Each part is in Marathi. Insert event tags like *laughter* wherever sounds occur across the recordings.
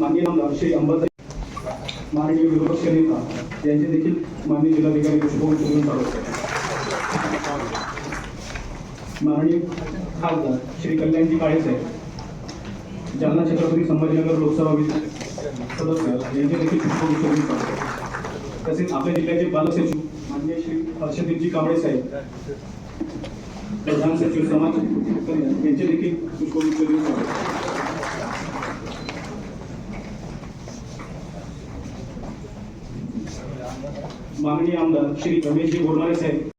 माननीय आमदार श्री अंबादाई माननीय विरोधक नेता यांचे देखील माननीय जिल्हाधिकारी पुष्पवंत करून चालू माननीय खासदार श्री कल्याणजी काळेसाहेब जालना छत्रपती संभाजीनगर लोकसभा सदस्य यांचे देखील पुष्पगुच्छ चालू तसेच आपल्या जिल्ह्याचे पालक माननीय श्री हर्षदीपजी कांबळे साहेब प्रधान सचिव समाज कल्याण यांचे देखील पुष्पगुच्छ माननीय आमदार श्री रमेशजी बोरनारे साहेब.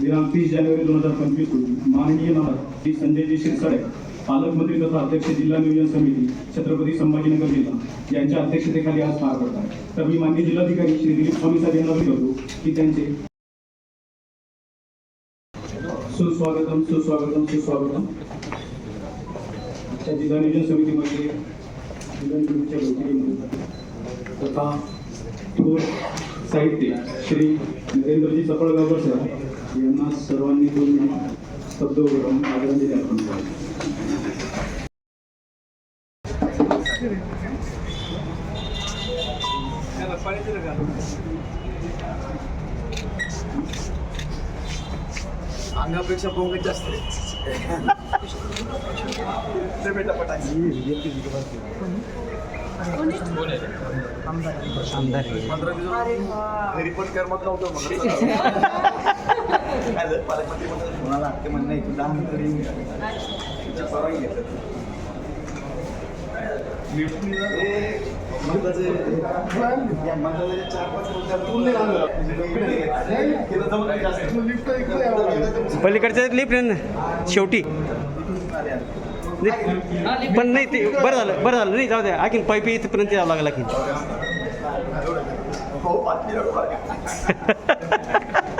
दिनांक तीस जानेवारी दोन हजार पंचवीस रोजी माननीय नाना श्री संजयजी शिरसाळे पालकमंत्री तथा अध्यक्ष जिल्हा नियोजन समिती छत्रपती संभाजीनगर जिल्हा यांच्या अध्यक्षतेखाली आज पार पडत आहे तर मी माननीय जिल्हाधिकारी श्री दिलीप स्वामी साहेब यांना करतो की त्यांचे सुस्वागतम सुस्वागतम सुस्वागतम. आजच्या जिल्हा नियोजन समितीमध्ये जिल्हा समितीच्या बैठकीमध्ये तथा थोर साहित्य श्री नरेंद्रजी चपळगावकर सर यांना सर्वांनी दोन आदरांजली अर्पण करावी अंगापेक्षा पोंगत जास्त ते बेटा पंधरा दिवस घरी पण करमत नव्हतं मग *laughs* काय झालं, पालकमंत्री म्हणतात म्हणाला ते म्हणणं आहे तुझा तरी तुझ्या परवानगी घेतात. हे महत्त्वाचे या महत्त्वाचे चार पाच मुद्द्यावर केलं तर मग जास्त पलीकडच्या लिफ्ट आहे ना शेवटी. पण नाही ते बरं झालं बरं झालं. नाही जाऊ द्या आणखीन पायपी इथपर्यंत यावं लागलं की हो नको. *laughs*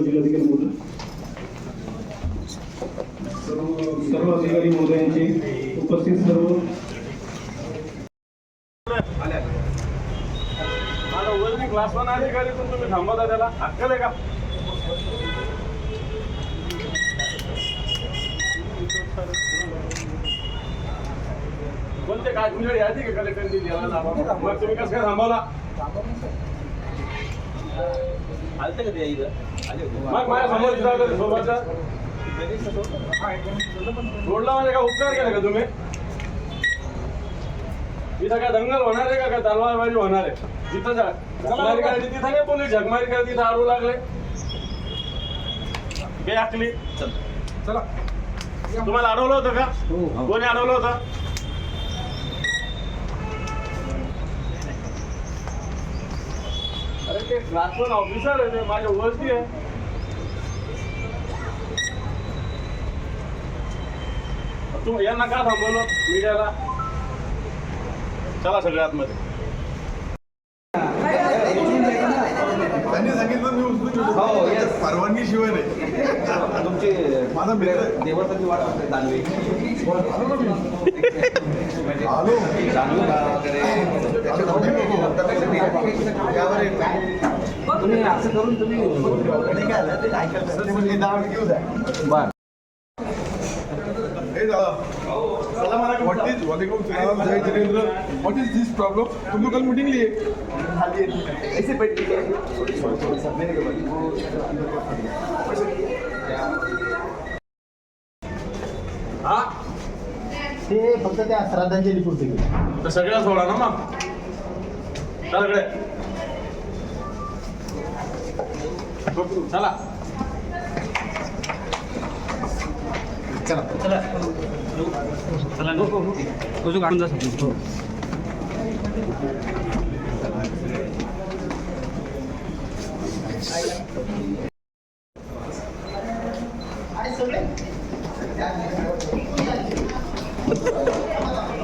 सर्व जिल्हाधिकारी महोदय. सर्व अधिकारी महोदयांचे उपस्थित सर्व. क्लास वन अधिकारी पण तुम्ही थांबवता त्याला अक्कल आहे का? कोणते काय तुमच्याकडे यादी का कलेक्टर मग तुम्ही कसं काय थांबवला? मग का ते सोडला म्हणजे का उपकार केले का तुम्ही? इथं काय दंगल होणार आहे का? काय तलवारबाजी होणार आहे? जिथं जा. झकमारी करायची तिथं नाही पोलीस? झकमारी करायची तिथं आडू लागले बे आखली. चला. तुम्हाला अडवलं होतं का? कोणी अडवलं होतं? ते क्लास वन ऑफिसर आहे ते माझ्या ओळखी आहे. तू यांना का थांबवलं मीडियाला? चला सगळ्या आतमध्ये. त्यांनी सांगितलं मी उचलून घेतो परवानगी शिवाय नाही. तुमचे माझा मित्र देवासाठी वाट असते दानवे आलो दानवे तुम्ही असं करून तुम्ही अलैकुम व्हाट इज़ वालेकुम सलाम। जय Jitendra. What is this problem तुम लोग कल मीटिंग लिए? ऐसे बैठ हा ते फक्त त्या श्राद्धांजली पुरते गेले. तर सगळ्या सोडा ना मग. चला चला. चला. चला. चला हो, हो, हो. काढून जा Gracias.